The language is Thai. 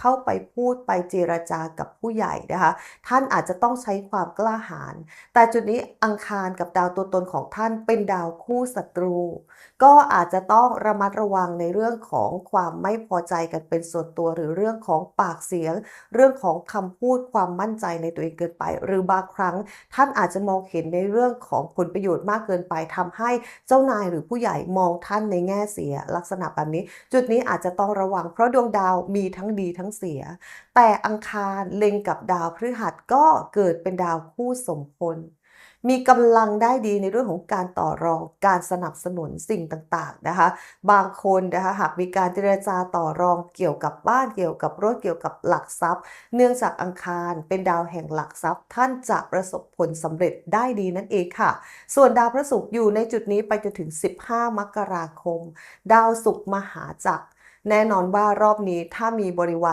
เข้าไปพูดไปเจรจากับผู้ใหญ่นะคะ ท่านอาจจะต้องใช้ความกล้าหาญแต่จุดนี้อังคารกับดาวตัวตนของท่านเป็นดาวคู่ศัตรู ก็อาจจะต้องระมัดระวังในเรื่องของความไม่พอใจกันเป็นส่วนตัวหรือเรื่องของปากเสียง เรื่องของคำพูดความมั่นใจในตัวเองเกินไป หรือบางครั้งท่านอาจจะมองเห็นในเรื่องของผลประโยชน์มากเกินไปทำให้เจ้านายหรือผู้ใหญ่มองท่านในแง่เสียลักษณะแบบนี้ จุดนี้อาจจะต้องระวังเพราะดวงดาวมีทั้งดีทั้งงเสีย แต่อังคารเล็งกับดาวพฤหัสก็เกิดเป็นดาวคู่สมพลมีกำลังได้ดีในเรื่องของการต่อรองการสนับสนุนสิ่งต่างๆนะคะ บางคนนะคะหากมีการเจรจาต่อรองเกี่ยวกับบ้านเกี่ยวกับรถเกี่ยวกับหลักทรัพย์ เนื่องจากอังคารเป็นดาวแห่งหลักทรัพย์ ท่านจะประสบผลสำเร็จได้ดีนั่นเองค่ะ ส่วนดาวพระศุกร์อยู่ในจุดนี้ไปจนถึง 15 มกราคม ดาวศุกร์มหาจักรแน่นอนว่ารอบนี้ถ้ามีบริวาร